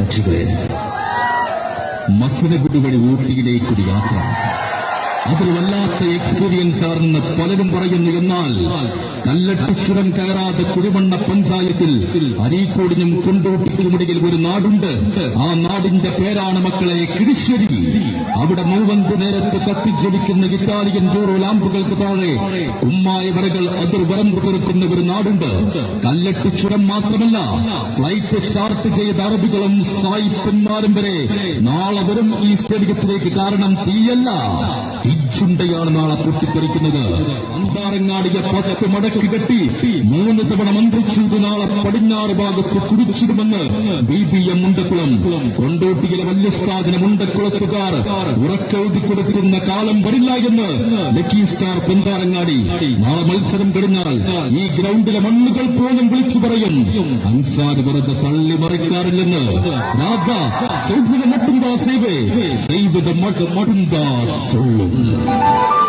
രക്ഷികളെ മസനഗുഡി ഊട്ടിയിലേക്കൊരു യാത്ര. അതൊരു വല്ലാത്ത എക്സ്പീരിയൻസ് ആണെന്ന് പലരും പറയുന്നു എന്നാൽ കല്ലട്ടിച്ചുരം കയറാതെ കുടിമണ്ണ പഞ്ചായത്തിൽ അരീക്കോടിനും കൊണ്ടോട്ടിക്കുമിടയിൽ ഒരു നാടുണ്ട്. ആ നാടിന്റെ പേരാണ് മക്കളെ കിഴിശ്ശേരി. അവിടെ മൂവന്ത് നേരത്ത് കത്തിജ്വലിക്കുന്ന ഇറ്റാലിയൻ ജോറോ ലാമ്പുകൾക്ക് താഴെ ഉമ്മായ വരകൾ അതിർ വരമ്പ് തീർക്കുന്ന ഒരു നാടുണ്ട്. കല്ലട്ടിച്ചുരം മാത്രമല്ല ഫ്ലൈറ്റ് ചാർട്ട് ചെയ്ത അറബികളും സായിപ്പന്മാരും വരെ നാളെ വരും ഈ സ്റ്റേഡിയത്തിലേക്ക്. കാരണം തീയല്ല. തീച്ചുണ്ടയാണ് നാളെ പൊട്ടിത്തെറിക്കുന്നത്. അന്താരങ്ങാടിയെ പത്ത് മടക്കി കെട്ടി മൂന്ന് തവണ മന്ത്രിച്ചു ഇത് നാളെ പടിഞ്ഞാറ് ഭാഗത്ത് കുടിച്ചിടുമെന്ന് ബി ബി എം മുണ്ടക്കുളം. കൊണ്ടോട്ടിയിലെ വല്യസ്ഥാചന മുണ്ടക്കുളത്തുകാർ ഉറക്കെഴുതി കൊടുക്കുന്ന കാലം വരില്ല എന്ന് ലക്കി സ്റ്റാർ പെന്താരങ്ങാടി. നാളെ മത്സരം കഴിഞ്ഞാൽ ഈ ഗ്രൗണ്ടിലെ മണ്ണുകൾ പോലും വിളിച്ചു പറയും. അൻസാർ വെറുതെ തള്ളി മറിക്കാറില്ലെന്ന് രാജ സൗഭ്യ മട്ടുണ്ടാ സേവേ. സൈവത മട്ടുണ്ടാ 嗯。